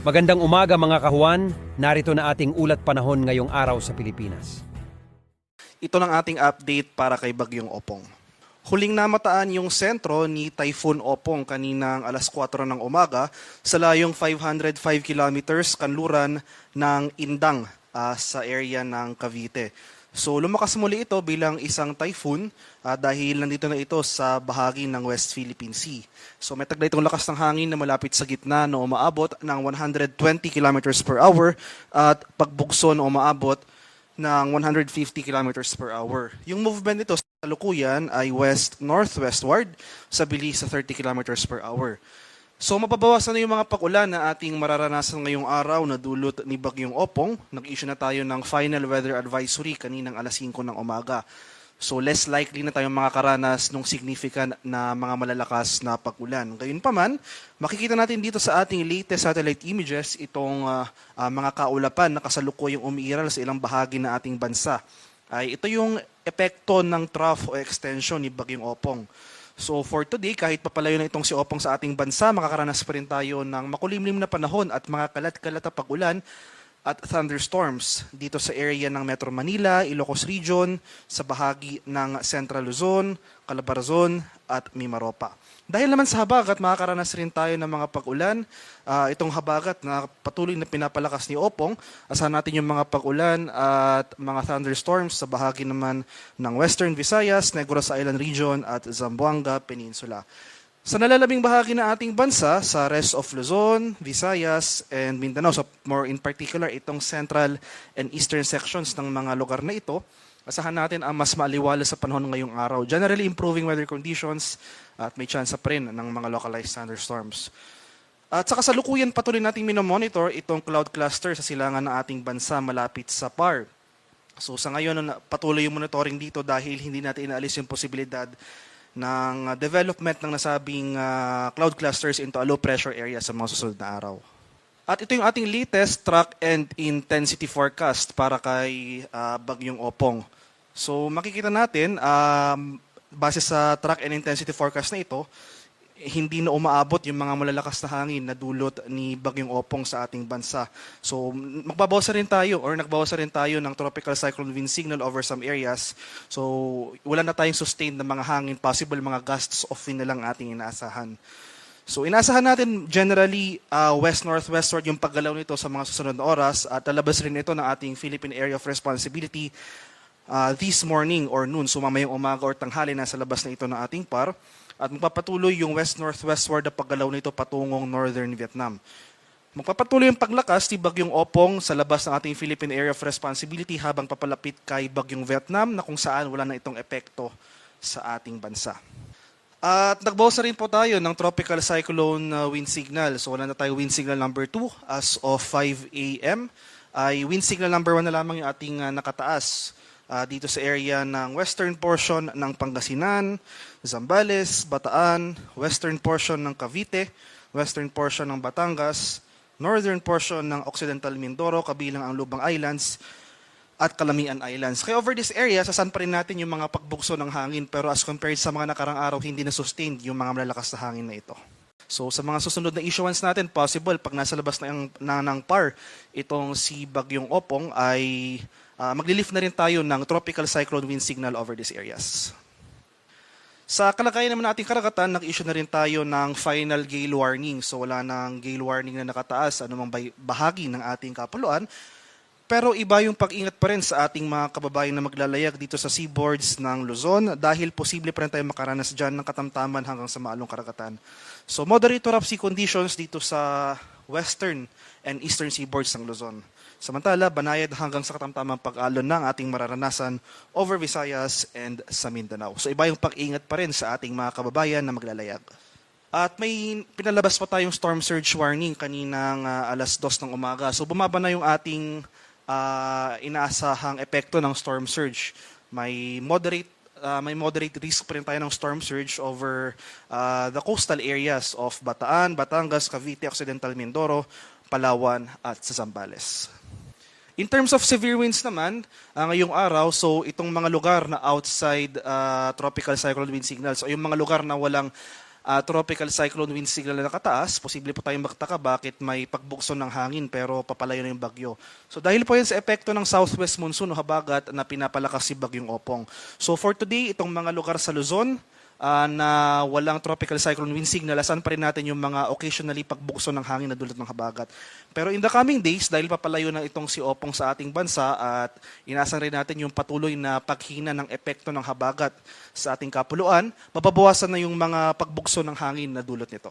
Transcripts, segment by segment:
Magandang umaga mga kahuan, narito na ating ulat panahon ngayong araw sa Pilipinas. Ito ng ating update para kay Bagyong Opong. Huling namataan yung sentro ni Typhoon Opong kaninang alas 4 ng umaga sa layong 505 kilometers kanluran ng Indang ah, sa area ng Cavite. So lumakas muli ito bilang isang typhoon ah, dahil nandito na ito sa bahagi ng West Philippine Sea. So may tagda itong lakas ng hangin na malapit sa gitna na umaabot ng 120 kilometers per hour at pagbugso na umaabot ng 150 kilometers per hour. Yung movement nito sa kalukuyan ay west-northwestward sa bilis sa 30 kilometers per hour. So mapabawasan na yung mga pakulan na ating mararanasan ngayong araw na dulot ni Bagyong Opong. Nag-issue na tayo ng final weather advisory kaninang alas 5 ng umaga. So less likely na tayong makakaranas ng significant na mga malalakas na pagulan. Gayunpaman, makikita natin dito sa ating latest satellite images itong ah, ah, mga kaulapan na kasalukuyang umiiral sa ilang bahagi ng ating bansa. Ay ito yung epekto ng trough o extension ni Bagyong Opong. So for today, kahit papalayo na itong si Opong sa ating bansa, makakaranas pa rin tayo ng makulimlim na panahon at mga kalat-kalat na pagulan at thunderstorms dito sa area ng Metro Manila, Ilocos Region, sa bahagi ng Central Luzon, Calabarzon at Mimaropa. Dahil naman sa habagat, makakaranas rin tayo ng mga pag-ulan. Ah, itong habagat na patuloy na pinapalakas ni Opong, asahan natin yung mga pag-ulan at mga thunderstorms sa bahagi naman ng Western Visayas, Negros Island Region at Zamboanga Peninsula. Sa nalalabing bahagi ng ating bansa, sa rest of Luzon, Visayas, and Mindanao, so more in particular, itong central and eastern sections ng mga lugar na ito, asahan natin ang mas maaliwala sa panahon ngayong araw. Generally improving weather conditions at may chance pa rin ng mga localized thunderstorms. At sa kasalukuyan patuloy nating minomonitor itong cloud cluster sa silangan ng ating bansa malapit sa PAR. So sa ngayon, patuloy yung monitoring dito dahil hindi natin inaalis yung posibilidad ng uh, development ng nasabing uh, cloud clusters into a low pressure area sa mga susunod na araw. At ito yung ating latest track and intensity forecast para kay uh, Bagyong Opong. So makikita natin, um, base sa track and intensity forecast na ito, hindi na umaabot yung mga malalakas na hangin na dulot ni Bagyong Opong sa ating bansa. So, magbabawas na rin tayo or nagbawas na rin tayo ng tropical cyclone wind signal over some areas. So, wala na tayong sustained na mga hangin, possible mga gusts of wind na lang ating inaasahan. So, inaasahan natin generally uh, west-northwestward yung paggalaw nito sa mga susunod na oras at lalabas rin ito ng ating Philippine Area of Responsibility uh, this morning or noon, so mamayang umaga or tanghali nasa labas na ito ng ating par. At magpapatuloy yung west-northwestward na paggalaw nito patungong northern Vietnam. Magpapatuloy yung paglakas ni Bagyong Opong sa labas ng ating Philippine Area of Responsibility habang papalapit kay Bagyong Vietnam na kung saan wala na itong epekto sa ating bansa. At nagbawas na rin po tayo ng tropical cyclone uh, wind signal. So wala na tayo wind signal number 2 as of 5 a.m. Ay wind signal number 1 na lamang yung ating uh, nakataas uh, dito sa area ng western portion ng Pangasinan, Zambales, Bataan, western portion ng Cavite, western portion ng Batangas, northern portion ng Occidental Mindoro, kabilang ang Lubang Islands, at Calamian Islands. Kaya over this area, sasan pa rin natin yung mga pagbugso ng hangin, pero as compared sa mga nakarang araw, hindi na sustained yung mga malalakas na hangin na ito. So sa mga susunod na issuance natin, possible pag nasa labas na, ng, na ng PAR, itong si Bagyong Opong ay uh, maglilift na rin tayo ng tropical cyclone wind signal over these areas. Sa kalagayan naman nating karagatan, nag-issue na rin tayo ng final gale warning. So wala nang gale warning na nakataas, anumang bahagi ng ating kapuluan. Pero iba yung pag-ingat pa rin sa ating mga kababayan na maglalayag dito sa seaboards ng Luzon dahil posible pa rin tayo makaranas dyan ng katamtaman hanggang sa maalong karagatan. So moderate to rough sea conditions dito sa western and eastern seaboards ng Luzon. Samantala, banayad hanggang sa katamtamang pag-alon ng ating mararanasan over Visayas and sa Mindanao. So iba yung pag-ingat pa rin sa ating mga kababayan na maglalayag. At may pinalabas pa tayong storm surge warning kaninang ah, alas dos ng umaga. So bumaba na yung ating ah, inaasahang epekto ng storm surge. May moderate ah, may moderate risk pa rin tayo ng storm surge over ah, the coastal areas of Bataan, Batangas, Cavite, Occidental Mindoro, Palawan at sa Zambales. In terms of severe winds naman, ah, ngayong araw, so itong mga lugar na outside ah, tropical cyclone wind signals, so yung mga lugar na walang ah, tropical cyclone wind signal na nakataas, posible po tayong magtaka bakit may pagbukso ng hangin pero papalayo na yung bagyo. So dahil po yan sa epekto ng southwest monsoon o habagat na pinapalakas si bagyong Opong. So for today, itong mga lugar sa Luzon, ah, na walang tropical cyclone wind signal, asan pa rin natin yung mga occasionally pagbukso ng hangin na dulot ng habagat. Pero in the coming days, dahil papalayo na itong si Opong sa ating bansa at inasan rin natin yung patuloy na paghina ng epekto ng habagat sa ating kapuluan, mababawasan na yung mga pagbukso ng hangin na dulot nito.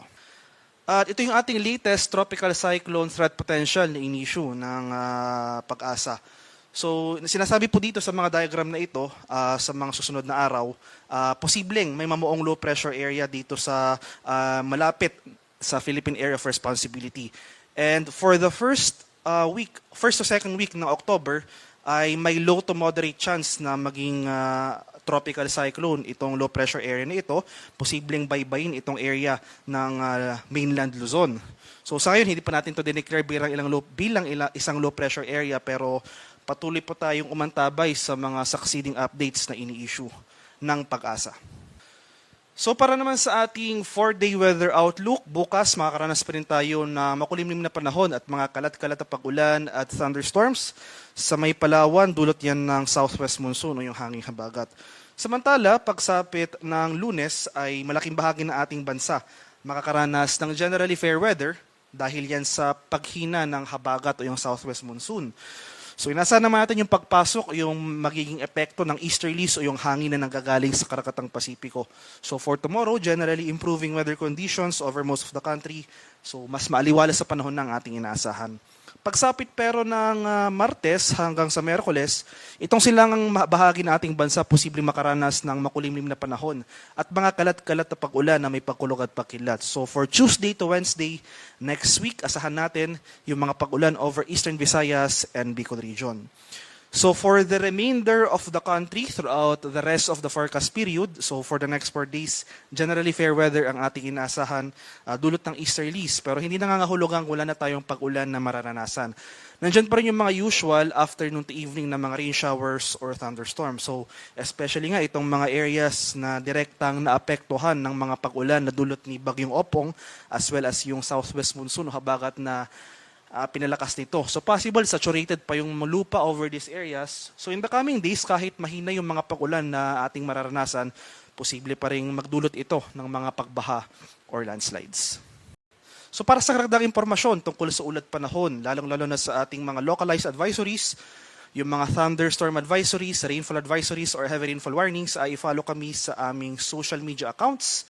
At ito yung ating latest tropical cyclone threat potential na in-issue ng ah, pag-asa. So, sinasabi po dito sa mga diagram na ito, ah, sa mga susunod na araw, ah, posibleng may mamuong low pressure area dito sa ah, malapit sa Philippine Area of Responsibility. And for the first ah, week, first to second week ng October, ay may low to moderate chance na maging ah, tropical cyclone itong low pressure area na ito, posibleng baybayin itong area ng ah, mainland Luzon. So sa ngayon, hindi pa natin to dineclare bilang, ilang low, bilang ila, isang low pressure area pero patuloy po tayong umantabay sa mga succeeding updates na ini-issue ng pag-asa. So para naman sa ating 4-day weather outlook, bukas makakaranas pa rin tayo na makulimlim na panahon at mga kalat-kalat na pag-ulan at thunderstorms. Sa may Palawan, dulot yan ng southwest monsoon o yung hanging habagat. Samantala, pagsapit ng lunes ay malaking bahagi ng ating bansa makakaranas ng generally fair weather dahil yan sa paghina ng habagat o yung southwest monsoon. So inasahan naman natin yung pagpasok, yung magiging epekto ng easterlies o yung hangin na nanggagaling sa karakatang Pasipiko. So for tomorrow, generally improving weather conditions over most of the country. So mas maaliwala sa panahon ng ating inaasahan. Pagsapit pero ng ah, Martes hanggang sa Merkoles, itong silangang bahagi ng ating bansa posibleng makaranas ng makulimlim na panahon at mga kalat-kalat na pag-ulan na may pagkulog at pagkilat. So for Tuesday to Wednesday next week, asahan natin yung mga pag-ulan over Eastern Visayas and Bicol region. So for the remainder of the country throughout the rest of the forecast period, so for the next four days, generally fair weather ang ating inaasahan ah, dulot ng easterlies. Pero hindi nangangahulugang wala na tayong pag-ulan na mararanasan. Nandyan pa rin yung mga usual afternoon to evening na mga rain showers or thunderstorms. So especially nga itong mga areas na direktang naapektuhan ng mga pag-ulan na dulot ni Bagyong Opong as well as yung southwest monsoon o habagat na ah, pinalakas nito. So possible saturated pa yung lupa over these areas. So in the coming days, kahit mahina yung mga pag-ulan na ating mararanasan, posible pa rin magdulot ito ng mga pagbaha or landslides. So para sa karagdag impormasyon tungkol sa ulat panahon, lalong-lalo na sa ating mga localized advisories, yung mga thunderstorm advisories, rainfall advisories, or heavy rainfall warnings, ay follow kami sa aming social media accounts